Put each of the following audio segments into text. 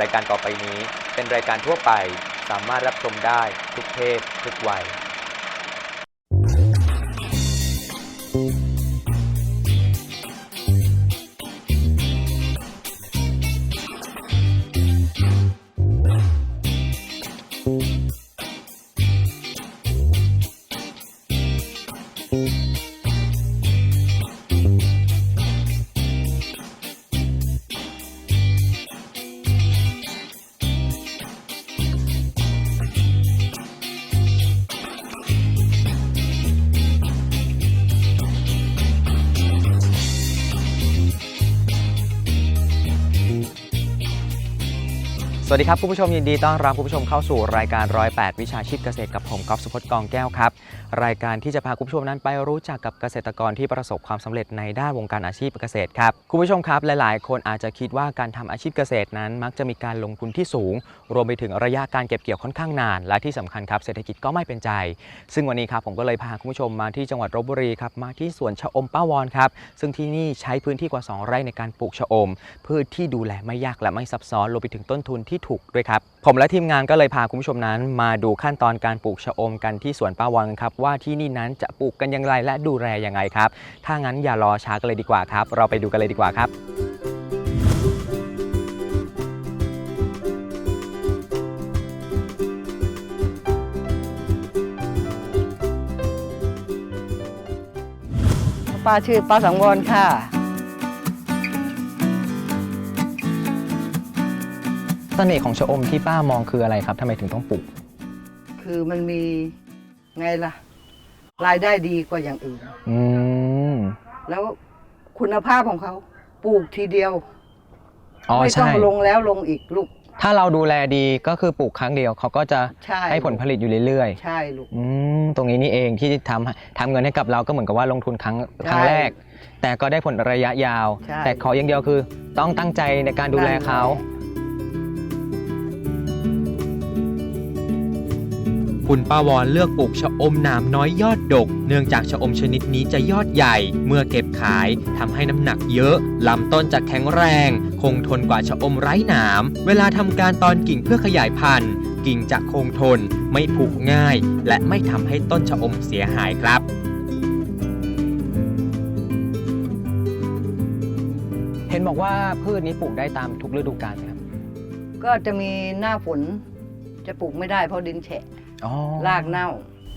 รายการต่อไปนี้เป็นรายการทั่วไปสามารถรับชมได้ทุกเพศทุกวัย สวัสดีครับคุณผู้ชมยินดีต้อนรับคุณผู้ชมเข้าสู่รายการร้อยแวิชาชีพเกษตรกับผมก๊อฟสุพจน์กองแก้วครับ รายการที่จะพาคุณผู้ชมนั้นไปรู้จักกับเกษตรกรที่ประสบความสำเร็จในด้านวงการอาชีพเกษตรครับคุณผู้ชมครับหลาย ๆ คนอาจจะคิดว่าการทำอาชีพเกษตรนั้น มักจะมีการลงทุนที่สูง รวมไปถึงระยะการเก็บเกี่ยวค่อนข้างนาน และที่สำคัญครับเศรษฐกิจก็ไม่เป็นใจ ซึ่งวันนี้ครับผมก็เลยพาคุณผู้ชมมาที่จังหวัดลบบุรีครับมาที่สวนชะอมป้าวอนครับซึ่งที่นี่ใช้พื้นที่กว่า 2 ไร่ในการปลูกชะอมพืชที่ดูแลไม่ยากและไม่ซับซ้อนรวมไปถึงต้นทุนที่ถูกด้วยครับ ผมและทีมงานก็เลยพาคุณผู้ชมนั้น มาดูขั้นตอนการปลูกชะอมกันที่สวนป้าวอนครับ ว่าที่นี่นั้นจะปลูกกันอย่างไรและดูแลยังไงครับ ถ้างั้นอย่ารอช้ากันเลยดีกว่าครับ เราไปดูกันเลยดีกว่าครับป้าชื่อป้าสังวรค่ะ สน่ห์ของชะอมที่ป้ามองคืออะไรครับทำไมถึงต้องปลูก คือมันมีไงล่ะ รายได้ดีกว่าอย่างอื่น อืม แล้วคุณภาพของเขาปลูกทีเดียว อ๋อไม่ต้อใช่ งลงแล้วลงอีกลูก ถ้าเราดูแลดีก็คือปลูกครั้งเดียวเขาก็จะใช่ ให้ผลผลิตอยู่เรื่อยใช่ลูก ๆอืมตรงนี้นี่เองที่ทำทำเงินให้กับเราก็เหมือนกับว่าลงทุนครั้งครั้งแรก แต่ก็ได้ผลระยะยาว ใช่แต่ขออย่างเดียวคือ ต้องตั้งใจในการดูแลเขา คุณป้าวอนเลือกปลูกชะอมหนามน้อยยอดดก เนื่องจากชะอมชนิดนี้จะยอดใหญ่ เมื่อเก็บขายทำให้น้ำหนักเยอะลำต้นจะแข็งแรง คงทนกว่าชะอมไร้หนาม เวลาทำการตอนกิ่งเพื่อขยายพันธุ์ กิ่งจะคงทน ไม่ผุง่าย และไม่ทำให้ต้นชะอมเสียหายครับเห็นบอกว่าพืชนี้ปลูกได้ตามทุกฤดูกาลครับ ก็จะมีหน้าฝนจะปลูกไม่ได้เพราะดินแฉะ อ๋อรากเน่า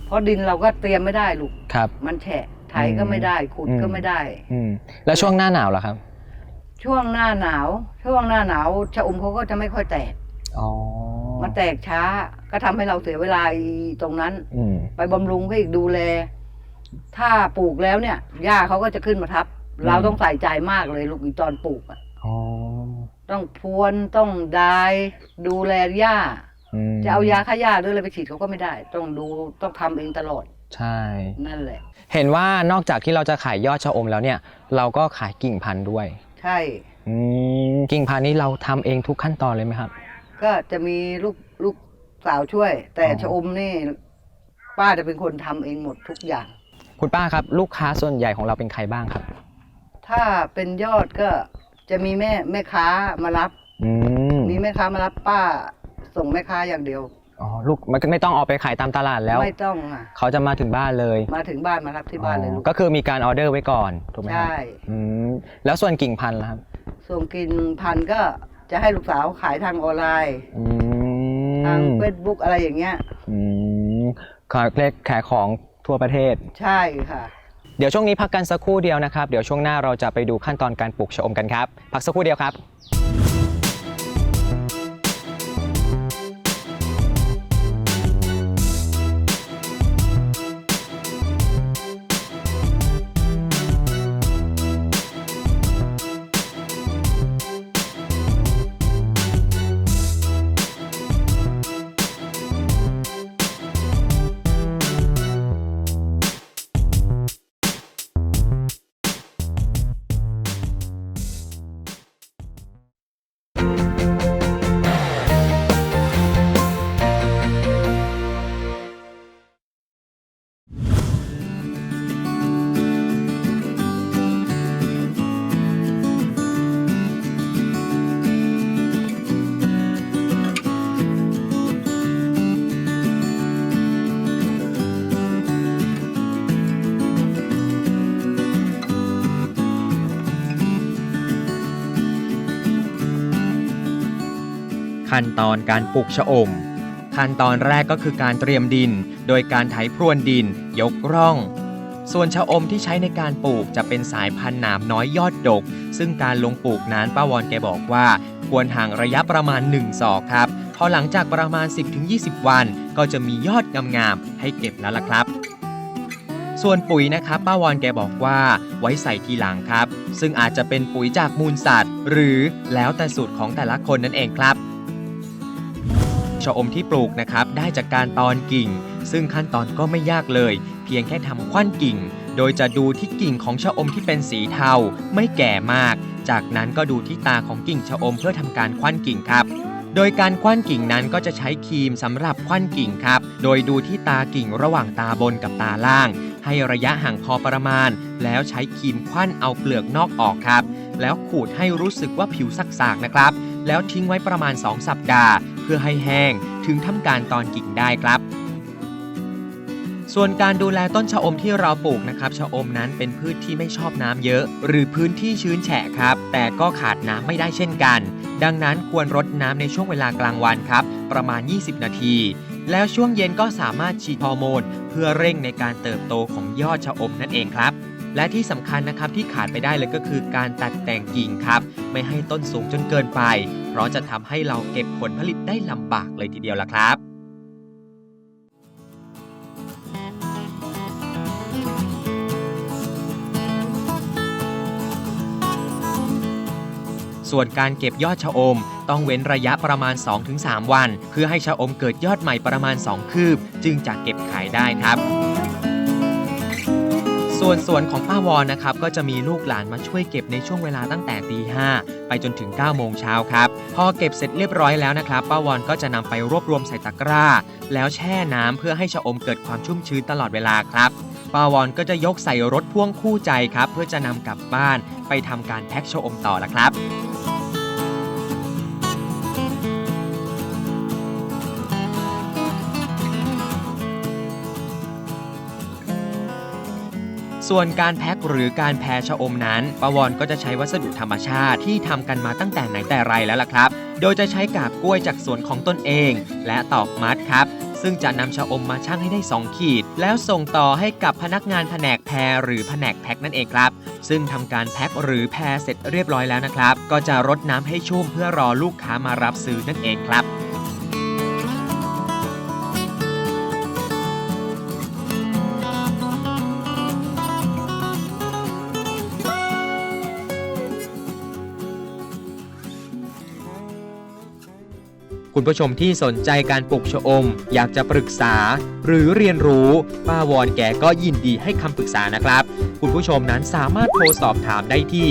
เพราะดินเราก็เตรียมไม่ได้ลูก ครับ มันแฉะไถก็ไม่ได้ขุดอืมก็ไม่ได้ อืมแล้วช่วงหน้าหนาวล่ะครับ ช่วงหน้าหนาว ช่วงหน้าหนาวชะอมเขาก็จะไม่ค่อยแตกอ๋อมันแตกช้าก็ทำให้เราเสียเวลาอีตรงนั้น อืม ไปบำรุงก็อีกดูแล ถ้าปลูกแล้วเนี่ยหญ้าเขาก็จะขึ้นมาทับ อืม เราต้องใส่ใจมากเลยลูกอีตอนปลูกอะอ๋อต้องพรวนต้องดายดูแลหญ้า มจะเอายาฆ่าหญ้าหรืออะไรไปฉีดเขาก็ไม่ได้ ต้องดูต้องทำเองตลอดใช่ นั่นแหละ เห็นว่านอกจากที่เราจะขายยอดชะอมแล้วเนี่ย เราก็ขายกิ่งพันธุ์ด้วยใช่ อืมกิ่งพันธุ์นี้เราทำเองทุกขั้นตอนเลยไหมครับ ก็จะมีลูกลูกสาวช่วย แต่อ๋อ ชะอมนี่ ป้าจะเป็นคนทำเองหมดทุกอย่าง คุณป้าครับ ลูกค้าส่วนใหญ่ของเราเป็นใครบ้างครับ ถ้าเป็นยอดก็จะมีแม่แม่ค้ามารับ อืมมีแม่ค้ามารับป้า ส่งแม่ค้าอย่างเดียว อ๋อลูกมันก็ไม่ต้องออกไปขายตามตลาดแล้ว ไม่ต้องอะเขาจะมาถึงบ้านเลยมาถึงบ้านมารับที่บ้านเลยอ๋ลูอกก็คือมีการออเดอร์ไว้ก่อนถูกไหมครับใช่อืมแล้วส่วนกิ่งพันธุ์ล่ะครับส่งกินพันธุ์ก็จะให้ลูกสาวขายทางออนไลน์อืมทางเฟซบุ๊กอะไรอย่างเงี้ย อืมขายเลขขายของทั่วประเทศ ใช่ค่ะ เดี๋ยวช่วงนี้พักกันสักครู่เดียวนะครับ เดี๋ยวช่วงหน้าเราจะไปดูขั้นตอนการปลูกชะอมกันครับ พักสักครู่เดียวครับ ขั้นตอนการปลูกชะอม ขั้นตอนแรกก็คือการเตรียมดิน โดยการไถพรวนดิน ยกร่อง ส่วนชะอมที่ใช้ในการปลูกจะเป็นสายพันธุ์หนามน้อยยอดดก ซึ่งการลงปลูกนั้นป้าวอนแกบอกว่า ควรห่างระยะประมาณ 1 ศอกครับพอหลังจากประมาณ 10-20 วัน ก็จะมียอดงามๆให้เก็บแล้วล่ะครับส่วนปุ๋ยนะครับป้าวอนแกบอกว่าไว้ใส่ทีหลังครับ ซึ่งอาจจะเป็นปุ๋ยจากมูลสัตว์ หรือแล้วแต่สูตรของแต่ละคนนั่นเองครับ ชะอมที่ปลูกนะครับ ได้จากการตอนกิ่ง ซึ่งขั้นตอนก็ไม่ยากเลย เพียงแค่ทำควันกิ่ง โดยจะดูที่กิ่งของชะอมที่เป็นสีเทาไม่แก่มาก จากนั้นก็ดูที่ตาของกิ่งชะอมเพื่อทำการควันกิ่งครับโดยการคว้านกิ่งนั้นก็จะใช้ครีมสำหรับคว้านกิ่งครับ โดยดูที่ตากิ่งระหว่างตาบนกับตาล่าง ให้ระยะห่างพอประมาณ แล้วใช้ครีมคว้านเอาเปลือกนอกออกครับ แล้วขูดให้รู้สึกว่าผิวสักๆนะครับ แล้วทิ้งไว้ประมาณ 2 สัปดาห์ เพื่อให้แห้งถึงทำการตอนกิ่งได้ครับ ส่วนการดูแลต้นชะอมที่เราปลูกนะครับชะอมนั้นเป็นพืชที่ไม่ชอบน้ำเยอะ หรือพื้นที่ชื้นแฉะครับ แต่ก็ขาดน้ำไม่ได้เช่นกัน ดังนั้นควรรดน้ำในช่วงเวลากลางวันครับ ประมาณ 20 นาที แล้วช่วงเย็นก็สามารถฉีดฮอร์โมน เพื่อเร่งในการเติบโตของยอดชะอมนั่นเองครับ และที่สำคัญนะครับที่ขาดไปได้เลยก็คือการตัดแต่งกิ่งครับ ไม่ให้ต้นสูงจนเกินไป เพราะจะทำให้เราเก็บผลผลิตได้ลำบากเลยทีเดียวล่ะครับส่วนการเก็บยอดชะอม ต้องเว้นระยะประมาณ 2-3 วัน เพื่อให้ชะอมเกิดยอดใหม่ประมาณ 2 คืบ จึงจะเก็บขายได้ครับ ส่วนสวนของป้าวอนนะครับก็จะมีลูกหลานมาช่วยเก็บในช่วงเวลาตั้งแต่ตีห้าไปจนถึง9โมงเช้าครับ พอเก็บเสร็จเรียบร้อยแล้วนะครับ ป้าวอนก็จะนำไปรวบรวมใส่ตะกร้า แล้วแช่น้ำเพื่อให้ชะอมเกิดความชุ่มชื้นตลอดเวลาครับป้าวอนก็จะยกใส่รถพ่วงคู่ใจครับ เพื่อจะนำกลับบ้านไปทำการแพ็คชะอมต่อละครับ ส่วนการแพ็คหรือการแพรชะอมนั้นปวอนก็จะใช้วัสดุธรรมชาติที่ทำกันมาตั้งแต่ไหนแต่ไรแล้วล่ะครับ โดยจะใช้กาบกล้วยจากสวนของตนเอง และตอกมัดครับซึ่งจะนำชะอมมาชั่งให้ได้ 2 ขีด แล้วส่งต่อให้กับพนักงานแผนกแพรหรือแผนกแพ็คนั่นเองครับ ซึ่งทำการแพ็คหรือแพรเสร็จเรียบร้อยแล้วนะครับ ก็จะรดน้ำให้ชุ่มเพื่อรอลูกค้ามารับซื้อนั่นเองครับ คุณผู้ชมที่สนใจการปลูกชะอม อยากจะปรึกษา หรือเรียนรู้ป้าวอนแกก็ยินดีให้คำปรึกษานะครับ คุณผู้ชมนั้นสามารถโทรสอบถามได้ที่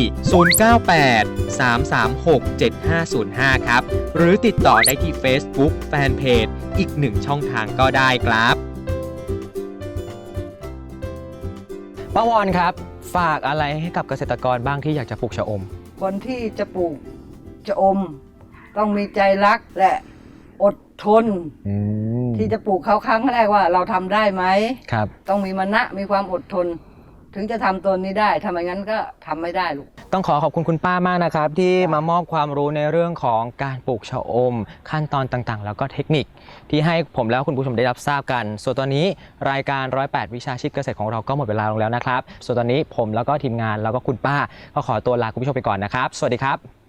098 336 7505 ครับ หรือติดต่อได้ที่ Facebook Fanpage อีกหนึ่งช่องทางก็ได้ครับป้าวอนครับ ฝากอะไรให้กับเกษตรกรบ้างที่อยากจะปลูกชะอม คนที่จะปลูกจะอม ต้องมีใจรักและ อดทนที่จะปลูกเขาครั้งแรกว่าเราทำได้ไหม ครับ ต้องมีมณะมีความอดทน ถึงจะทำตัวนี้ได้ทำไมงั้นก็ทำไม่ได้ลูก ต้องขอขอบคุณคุณป้ามากนะครับ ที่มามอบความรู้ในเรื่องของการปลูกชะอม ขั้นตอนต่างๆ แล้วก็เทคนิค ที่ให้ผมแล้วคุณผู้ชมได้รับทราบกัน ส่วนตอนนี้รายการ 108 วิชาชีพเกษตรของเราก็หมดเวลาลงแล้วนะครับ ส่วนตอนนี้ผมแล้วก็ทีมงานแล้วก็คุณป้าก็ขอตัวลาคุณผู้ชมไปก่อนนะครับ สวัสดีครับ